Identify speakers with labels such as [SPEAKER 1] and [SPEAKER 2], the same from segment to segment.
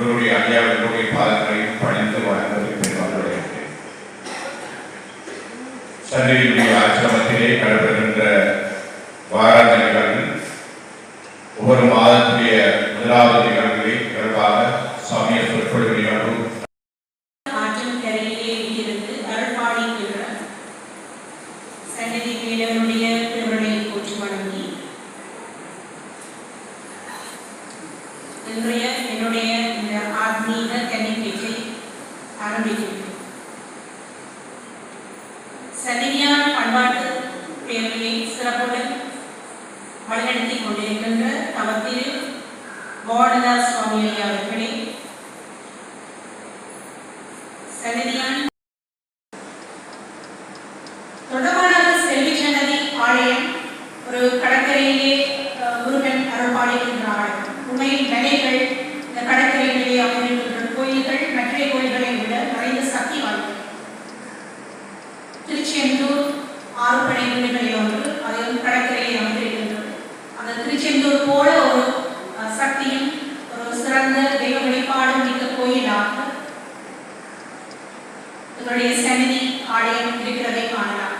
[SPEAKER 1] உங்களுடைய அடியாளர்களுடைய பாதங்களையும் பணிந்து வணங்குவதை பெருமாளுடைய சந்திரியுடைய ஆசிரமத்திலே நடைபெறுகின்ற வாராந்த நிகழ்வில் ஒவ்வொரு மாதத்துடைய முதலாவது நிகழ்வுகளை தொடர்பாக சாமிய சொற்பொழிவு நிகழ்வு
[SPEAKER 2] சன்னதி வணங்கி இன்றைய என்னுடைய இந்த ஆத்மீக ஆரம்பிக்கின்றோம் ஆரம்பிக்கின்றேன் பண்பாட்டு பேரவையை சிறப்புடன் வழிநடத்தி கொண்டிருக்கின்ற தவத்தில் மோகனதாஸ் சுவாமி அவர்களை இதனுடைய ஆலயம் இருக்கிறதை காணலாம்.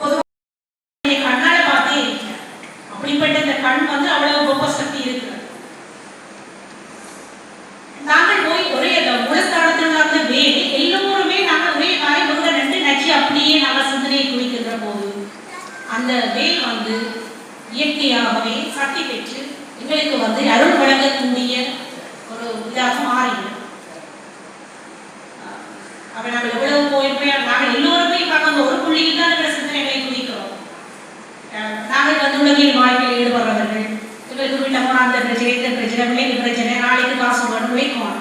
[SPEAKER 2] பொதுவாக கண்ணால பார்த்தே இருக்கிறேன் அப்படிப்பட்ட இந்த கண் வந்து அவ்வளவு கோப சக்தி இருக்கிறது. நாங்கள் போய் ஒரே அந்த மூலஸ்தானத்தில் நடந்த வேலை எல்லோருமே நாங்கள் ஒரே காரை முருகன் நட்டு நச்சு அப்படியே நாங்கள் சிந்தனையை குவிக்கின்ற போது அந்த வேல் வந்து இயற்கையாகவே சக்தி பெற்று எங்களுக்கு வந்து அருள் வழங்கக்கூடிய ஒரு இதாக மாறிடும் அப்ப நாங்கள் எவ்வளவு போயிருப்பே நாங்கள் எல்லோருமே பார்க்க அந்த ஒரு புள்ளியில் தான் இருக்கிற சிந்தனைகளை குதிக்கிறோம் நாங்கள் வந்து உலகில் வாழ்க்கையில் ஈடுபடுறவர்கள் எங்களுக்கு வீட்டில் போனால் அந்த பிரச்சனை இந்த பிரச்சனை? பிள்ளைங்க பிரச்சனை நாளைக்கு காசு வேணும் வைக்கணும்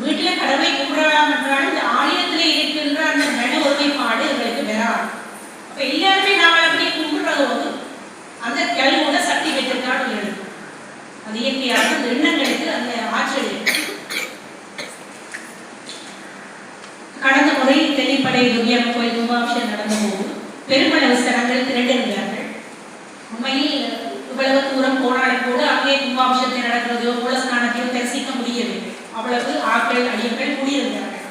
[SPEAKER 2] வீட்டில் கடமை கும்பிடலாம் என்றாலும் இந்த ஆலயத்தில் இருக்கின்ற அந்த மன ஒருமைப்பாடு இவர்களுக்கு வராது. அப்ப எல்லாருமே நாங்கள் அப்படி கும்பிடுறது போது அந்த கல்வியோட சக்தி பெற்றிருக்கான்னு எழுதும் அது இயற்கையாக அந்த எண்ணங்களுக்கு அந்த ஆற்றல் இருக்கு தெளிப்படை முறை கோயில் கும்பாபிஷேகம் நடந்தபோது பெருமளவு ஸ்தலங்கள் திரண்டிருந்தார்கள். உண்மையில் இவ்வளவு தூரம் போனாலும் கூட அங்கே கும்பாபிஷத்தை நடக்கிறதோ மூலஸ்நானத்தையோ தரிசிக்க முடியவில்லை. அவ்வளவு ஆக்கள் அடியர்கள் கூடியிருந்தார்கள்.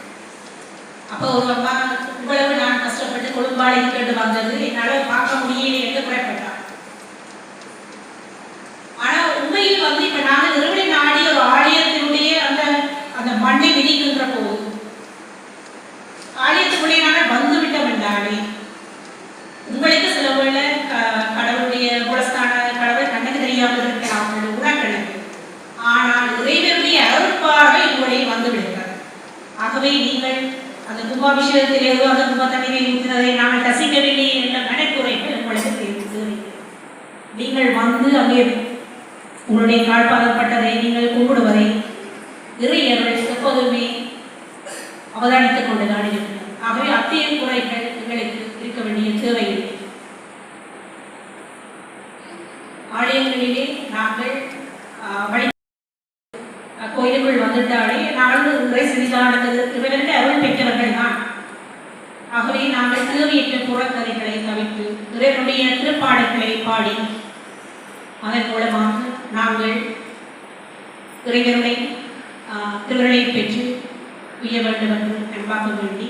[SPEAKER 2] அப்போ ஒரு அம்மா இவ்வளவு நான் கஷ்டப்பட்டு கொழும்பாடு கேட்டு வந்தது. என்னால் பார்க்க முடியலை என்று குறைப்பட்டார் ஆனா உண்மையில் வந்து இப்ப நாங்கள் நிறுவனை நாடி ஒரு ஆலயத்தினுடைய அந்த அந்த மண்ணை விதிக்கின்ற போது ஆலயத்துக்குள்ளே நாங்கள் வந்து விட்டோம் உங்களுக்கு சில வேளை கடவுளுடைய குலஸ்தான கடவுள் கண்ணுக்கு தெரியாமல் இருக்கலாம் அவங்களுடைய உணர்கணக்கு ஆனால் இறைவனுடைய அருட்பார்வை உங்களை வந்து விடுகிறது. ஆகவே நீங்கள் அந்த கும்பாபிஷேகத்திலே அந்த கும்ப தண்ணீரை ஊற்றினதை நாங்கள் ரசிக்கவில்லை என்ற மனக்குறைகள் உங்களுக்கு தெரிவித்து நீங்கள் வந்து அங்கே உங்களுடைய காழ்பாதப்பட்டதை நீங்கள் கும்பிடுவதை இறையர்கள் எப்போதுமே அவதானித்துக் கொண்டு இருக்கிறார் கோயிலுக்குள் வந்துட்டாலே நாங்கள் முறை சன்னிதானத்தில் இறைவனுக்கு அருள் பெற்றவர்கள் தான். ஆகவே நாங்கள் தேவையற்ற புறக்கதைகளை தவிர்த்து இறைவனுடைய திருப்பாடல்களை பாடி அதன் மூலமாக நாங்கள் இறைவனுடைய ஆஹ், பெற்று உய வேண்டும் என்று அன்பாக வேண்டி.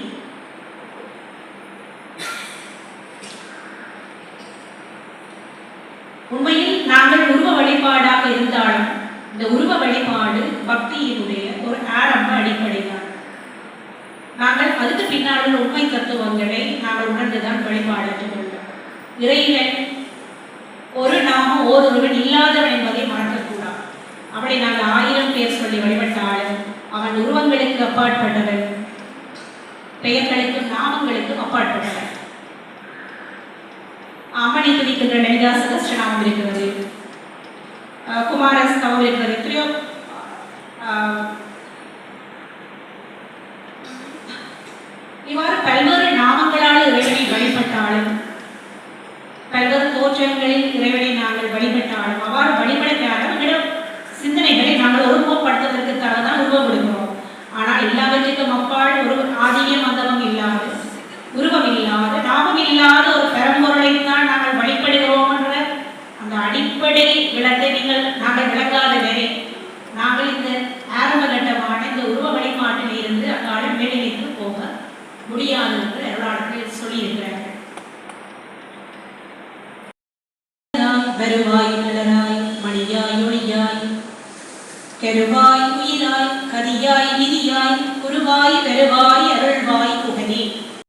[SPEAKER 2] உண்மையில் நாங்கள் உருவ வழிபாடாக இருந்தாலும் இந்த உருவ வழிபாடு பக்தியினுடைய ஒரு ஆரம்ப அடிப்படைதான். நாங்கள் அதுக்கு பின்னால் உள்ள உண்மை தத்துவங்களை நாங்கள் உணர்ந்துதான் வழிபாடு கொண்டோம் இறைவன் ஒரு நாம ஓரொருவன் இல்லாதவன் என்பதை மறக்கக்கூடாது. அவனை நாங்கள் ஆயிரம் பேர் சொல்லி வழிபட்டாலும் அவன் உருவங்களுக்கு அப்பாற்பட்டவன் பெயர்களுக்கும் நாமங்களுக்கும் அப்பாற்பட்டவன். அம்மனை துணிக்கின்ற லலிதா சகஸ்ரநாமம் இருக்கிறது. குமாரன் குமாரஸ் இருக்கிறது எத்தனையோ இவ்வாறு பல்வேறு நாமங்களால் இறைவனை வழிபட்டாலும் பல்வேறு தோற்றங்களில் இறைவனை ஆரம்பகட்டமான இந்த உருவ வழிபாட்டிலிருந்து அக்கால மேல்நிலைக்கு போக முடியாது என்று அருளாளர்கள் சொல்லியிருக்கிறார்கள். வருவாய் மலராய் மணியாய் ஒளியாய். கருவாய் உயிராய் கதியாய் விதியாய் குருவாய் பெருவாய்